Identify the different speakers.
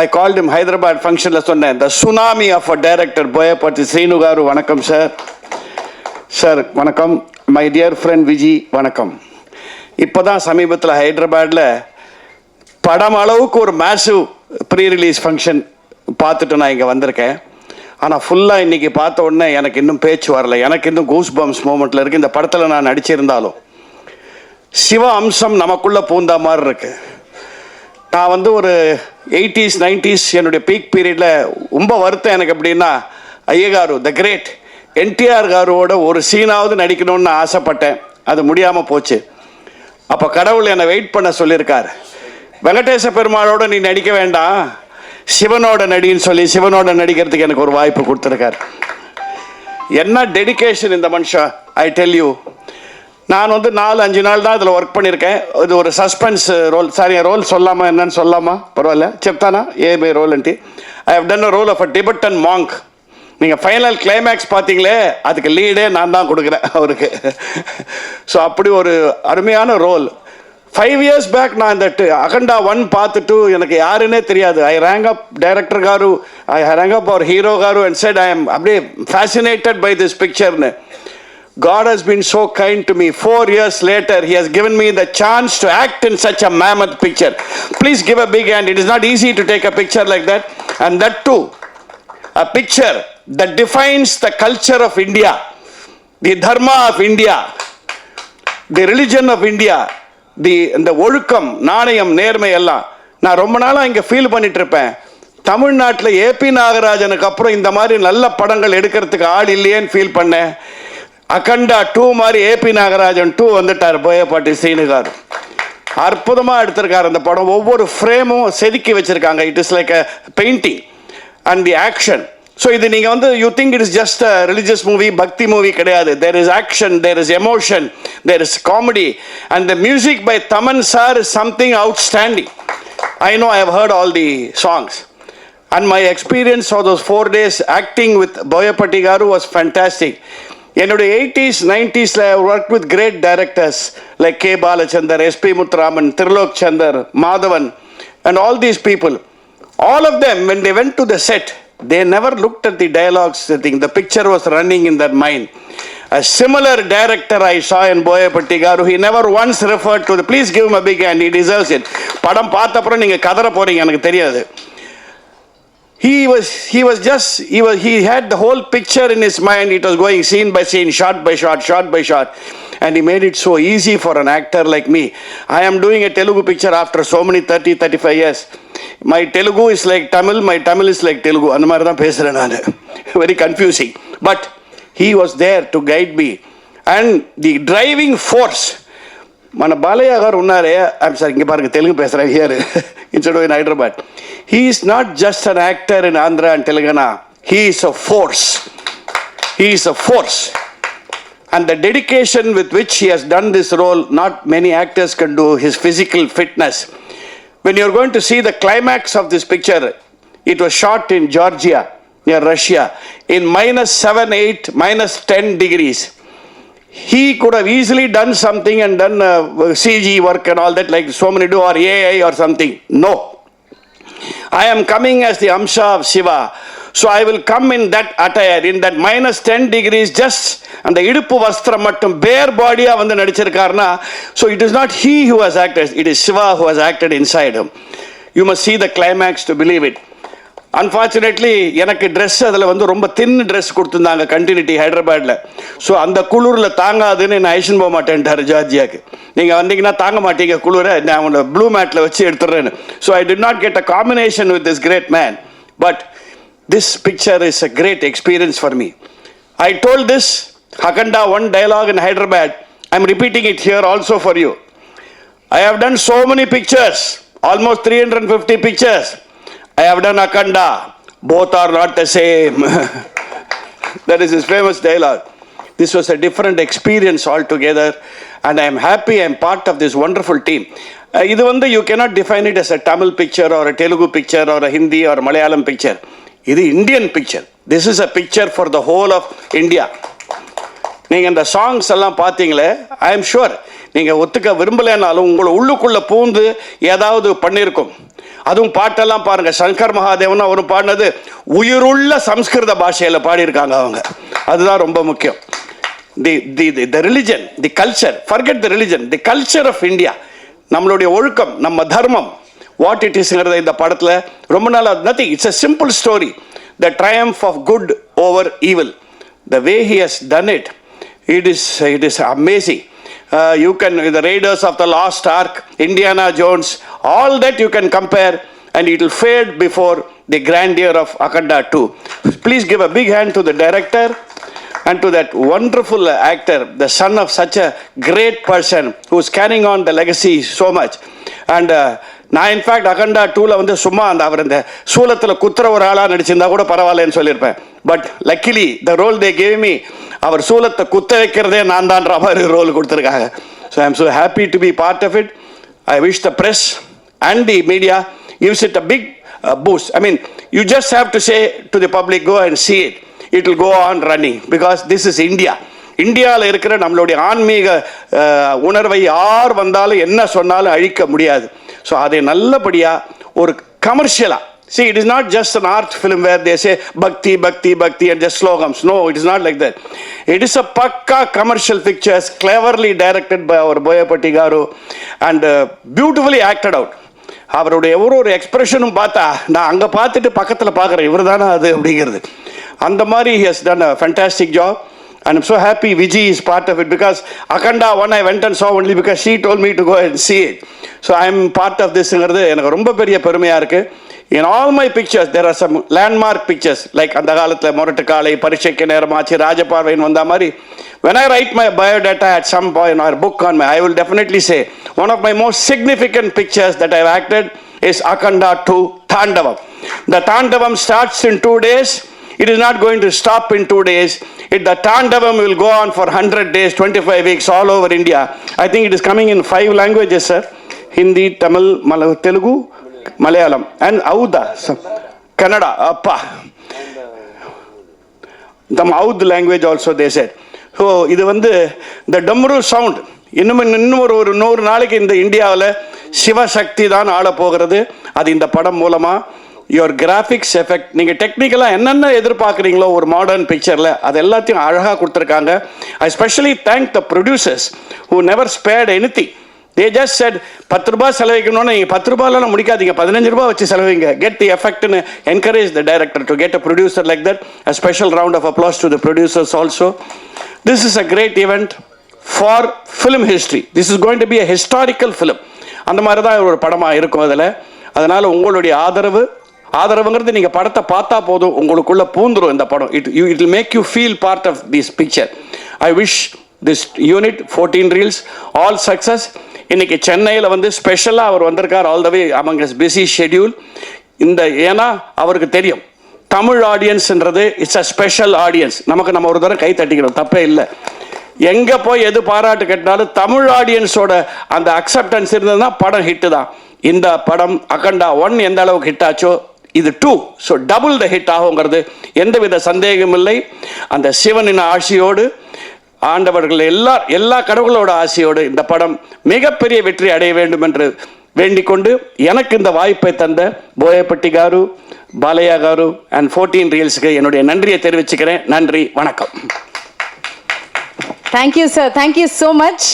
Speaker 1: ஐ கால் இம் ஹைதராபாத் ஃபங்க்ஷனில் சொன்னேன் the tsunami of a director Boyapati Srinu garu வணக்கம் சார் சார் வணக்கம். மை டியர் ஃப்ரெண்ட் விஜி வணக்கம். இப்போ தான் சமீபத்தில் ஹைதராபாத்தில் படம் அளவுக்கு ஒரு மேசிவ் ப்ரீ ரிலீஸ் ஃபங்க்ஷன் பார்த்துட்டு நான் இங்கே வந்திருக்கேன். ஆனால் ஃபுல்லாக இன்றைக்கி பார்த்த உடனே எனக்கு இன்னும் பேச்சு வரல. எனக்கு இன்னும் கூஸ் பம்ஸ் மூமெண்ட்டில் இருக்குது இந்த படத்தில் நான் நடிச்சிருந்தாலும் சிவ அம்சம் நமக்குள்ளே பூந்தா மாதிரி இருக்குது நான் வந்து ஒரு எயிட்டிஸ் நைன்டிஸ் என்னுடைய பீக் பீரியடில் ரொம்ப வருத்தம் எனக்கு எப்படின்னா ஐயகாரு த கிரேட் என்டிஆர் காரோட ஒரு சீனாவது நடிக்கணும்னு ஆசைப்பட்டேன். அது முடியாமல் போச்சு. அப்போ கடவுள் என்னை வெயிட் பண்ண சொல்லியிருக்கார். வெங்கடேச பெருமாளோட நீ நடிக்க வேண்டாம். சிவனோட நடின்னு சொல்லி சிவனோட நடிக்கிறதுக்கு எனக்கு ஒரு வாய்ப்பு கொடுத்துருக்கார். என்ன டெடிகேஷன் இந்த மனுஷன் ஐ டெல் யூ நான் வந்து நாலு அஞ்சு நாள் தான் இதில் ஒர்க் பண்ணியிருக்கேன். இது ஒரு சஸ்பென்ஸ் ரோல் சாரி ரோல் சொல்லாமா என்னன்னு சொல்லாமா? பரவாயில்ல. செப்தானா? AP role and I have done a role of a Tibetan monk நீங்கள் ஃபைனல் கிளைமேக்ஸ் பார்த்தீங்களே அதுக்கு லீடே நான் தான் கொடுக்குறேன் அவருக்கு. ஸோ அப்படி ஒரு அருமையான ரோல் ஃபைவ் இயர்ஸ் பேக் நான் இந்த அகண்டா ஒன் பார்த்துட்டு எனக்கு யாருன்னே தெரியாது. I rank up director garu I rank up our hero garu and said I am அப்படியே ஃபேசினேட்டட் பை திஸ் பிக்சர்னு God has been so kind to me. Four years later, He has given me the chance to act in such a mammoth picture. Please give a big hand. It is not easy to take a picture like that. And that too, a picture that defines the culture of India, the dharma of India, the religion of India the இந்த ஒழுக்கம் நாணயம் நேர்மை எல்லாம் நான் ரொம்ப நாளாக இங்கே feel பண்ணிட்டு இருப்பேன் தமிழ்நாட்டில் ஏபி நாகராஜனுக்கு அப்புறம் இந்த மாதிரி நல்ல படங்கள் எடுக்கிறதுக்கு ஆள் இல்லையேன்னு ஃபீல் பண்ணேன் அகண்டா டூ மாதிரி ஏபி நாகராஜன் டூ வந்துட்டார் போயப்பாட்டி சீனுகார். அற்புதமாக எடுத்திருக்கார் அந்த படம். ஒவ்வொரு ஃப்ரேமும் செதுக்கி வச்சுருக்காங்க. It is like a painting and the action so இது நீங்கள் வந்து you think it is just a religious movie bhakti movie கிடையாது. There is action there is emotion there is comedy and the music by Thaman sir is something outstanding I know I have heard all the songs and my experience of those four days acting with Boyapatti Garu was fantastic என்னுடைய eighties நைன்டிஸில் work with great directors like K Balachander SP Muthuraman Thirulok Chander Madhavan and all these people all of them when they went to the set they never looked at the dialogues thing the picture was running in that mind A similar director I saw in Boyapatti Garu, he never once referred to the, please give him a big hand, he படம் பார்த்தப்புறம் நீங்கள் கதற போகிறீங்க எனக்கு தெரியாது he was he was just he was he had the whole picture in his mind it was going scene by scene shot by shot shot by shot and he made it so easy for an actor like me i am doing a telugu picture after so many 30 35 years my telugu is like tamil my tamil is like telugu அந்த மாதிரி தான் பேசுறேன் நான் very confusing but he was there to guide me and the driving force మన బాలయ్య గారు ఉన్నారే. I'm sir ఇంక పారు Telugu పేసరా here instead in Hyderabad he's not just an actor in Andhra and Telangana he's a force he's a force and the dedication with which he has done this role, not many actors can do his physical fitness. When you're going to see the climax of this picture, it was shot in Georgia, near Russia, in minus 7, 8, minus 10 degrees. He could have easily done something and done uh, CG work and all that, like so many do, or AI or something. No. I am coming as the Amsha of Shiva. So I will come in that attire, in that minus 10 degrees, just அந்த இடுப்பு வஸ்திரம் மட்டும் பேர் பாடியாக வந்து நடிச்சிருக்காருன்னா so it is not he who has acted it is Shiva who has acted inside you must see the climax to believe it unfortunately எனக்கு dress அதில் வந்து ரொம்ப தின் ட்ரெஸ் கொடுத்துருந்தாங்க கண்டினியூட்டி ஹைதராபாத்தில் ஸோ அந்த குளிரில் தாங்காதுன்னு நான் ஐஷன் போக மாட்டேன்ட்டார் ஜார்ஜியாக்கு. நீங்கள் வந்தீங்கன்னா தாங்க மாட்டீங்க குளிரை நான் உங்களை ப்ளூ மேட்டில் வச்சு எடுத்துடுறேன்னு so I did not get a combination with this great man but this picture is a great experience for me I told this Akhanda one Hakanda one dialogue in repeating it here also for you I you. Done so done so many pictures, almost 350 pictures. I have done Akanda. Both are not the same. that is his famous dialogue. This was a different experience altogether, and I am happy I am part of this wonderful team. இது வந்து you cannot define it as a Tamil picture or a Telugu picture or ஒரு Hindi or picture. இது Indian picture This is a picture for the whole of India நீங்கள் இந்த songs எல்லாம் பார்த்தீங்களே I am sure நீங்கள் ஒத்துக்க விரும்பலைன்னாலும் உங்களை உள்ளுக்குள்ளே பூந்து ஏதாவது பண்ணியிருக்கும் அதுவும் பாட்டெல்லாம் பாருங்கள் சங்கர் மகாதேவன் அவரும் பாடினது உயிருள்ள சம்ஸ்கிருத பாஷையில் பாடியிருக்காங்க அவங்க. அதுதான் ரொம்ப முக்கியம். The the the the religion the culture forget the religion the culture of India நம்மளுடைய ஒழுக்கம் நம்ம தர்மம் வாட் இட் இஸ்ங்கிறத இந்த படத்தில் ரொம்ப நாள் nothing it's a simple story the triumph of good over evil the way he has done it it is it is amazing you can the raiders of the lost ark indiana jones all that you can compare and it will fade before the grandeur of akanda 2 please give a big hand to the director and to that wonderful actor the son of such a great person who's carrying on the legacy so much and uh, நான் in fact Akhanda டூவில் வந்து சும்மா அந்த அவர் இந்த சூலத்தில் குத்துற ஒரு ஆளாக நடிச்சிருந்தா கூட பரவாயில்லன்னு சொல்லியிருப்பேன் but luckily the role they gave me அவர் சூலத்தை குத்த வைக்கிறதே நான் தான்ற மாதிரி ரோல் கொடுத்துருக்காங்க. So I am so happy to be part of it I wish the press and the media gives it a big boost I mean you just have to say to the public go and see it it will go on running because this is India இந்தியாவில் இருக்கிற நம்மளுடைய ஆன்மீக uh, உணர்வை யார் வந்தாலும் என்ன சொன்னாலும் அழிக்க முடியாது. ஸோ அதை நல்லபடியாக ஒரு கமர்ஷியலாக See, it is not just an art film where they say bhakti, bhakti, bhakti and just slogans. No, it is not like that. It is a pakka commercial pictures, cleverly directed by our Boyapati Garu and uh, beautifully acted out. அவருடைய ஒரு ஒரு எக்ஸ்பிரஷனும் பார்த்தா நான் அங்கே பார்த்துட்டு பக்கத்தில் பார்க்குறேன் இவர் தானே அது அப்படிங்கிறது அந்த மாதிரி has done a fantastic job and I'm so happy Viji is part of it because Akanda one I went and saw only because she told me to go and see it. So I'm part of this. எனக்கு ரொம்ப பெரிய பெருமையாக இருக்குது In all my pictures, there are some landmark pictures, like அந்த காலத்தில் முரட்டு காலை பரீட்சைக்கு நேரமாச்சு ராஜபார்வைன்னு வந்த மாதிரி when I write my biodata at some point or book on my, I will definitely say one of my most significant pictures that I've acted is Akanda 2 Tandavam. The Tandavam starts in two days. It is not going to stop in two days. It, the Tandavam will go on for 100 days, 25 weeks all over India. I think it is coming in five languages, sir. Hindi, Tamil, Mal- Telugu, Malayalam, Malayalam and other Kannada அப்பா them other language also they said so இது வந்து இந்த டம்ரு sound இன்னும் இன்னும் ஒரு ஒரு நூறு நாளைக்கு இந்த இந்தியாவில் சிவசக்தி தான் ஆள போகிறது அது இந்த படம் மூலமாக யுவர் கிராஃபிக்ஸ் எஃபெக்ட் நீங்கள் டெக்னிக்கலாக என்னென்ன எதிர்பார்க்குறீங்களோ ஒரு மாடர்ன் பிக்சரில் அது எல்லாத்தையும் அழகாக கொடுத்துருக்காங்க. I specially thank the producers who never spared any they just said பத்து ரூபாய் செலவிக்கணும்னு நீங்கள் பத்து ரூபாயெல்லாம் முடிக்காதீங்க. பதினஞ்சு ரூபாய் வச்சு செலவிங்க get the எஃபெக்ட்னு encourage the director to get a producer like that a special round of applause to the producers also this is a great event for film history this is going to be a historical film அந்த மாதிரி தான் ஒரு படமாக இருக்கும் அதில். அதனால் உங்களுடைய ஆதரவு ஆதரவுங்கிறது நீங்கள் படத்தை பார்த்தா போதும். உங்களுக்குள்ள பூந்துரும் இந்த படம். It you it make you feel part of this picture I wish this unit fourteen reels all success இன்னைக்கு சென்னையில் வந்து ஸ்பெஷலாக அவர் வந்திருக்கார். All the way among is busy schedule இந்த ஏன்னா அவருக்கு தெரியும். தமிழ் ஆடியன்ஸ்ன்றது இட்ஸ் அ ஸ்பெஷல் ஆடியன்ஸ் நமக்கு நம்ம ஒரு தடவை கை தட்டிக்கணும் தப்பே இல்லை. எங்கே போய் எது பாராட்டு கேட்டாலும் தமிழ் ஆடியன்ஸோட அந்த அக்செப்டன்ஸ் இருந்ததுன்னா படம் ஹிட்டு தான். இந்த படம் அகண்டா ஒன் எந்த அளவுக்கு ஹிட் ஆச்சோ இது two so double the hit ஆகுங்கிறது எந்தவித சந்தேகமும் இல்லை. அந்த சிவனின் ஆட்சியோடு ஆண்டவர்கள் எல்லா எல்லா கடவுளோட ஆசையோடு இந்த படம் மிகப்பெரிய வெற்றி அடைய வேண்டும் என்று வேண்டிக்கொண்டு எனக்கு இந்த வாய்ப்பை தந்த போயப்பட்டி காரு பாலையா காரு அண்ட் ஃபோர்டீன் ரீல்ஸுக்கு என்னுடைய நன்றியை தெரிவிச்சுக்கிறேன். நன்றி வணக்கம்.
Speaker 2: Thank you sir thank you so much.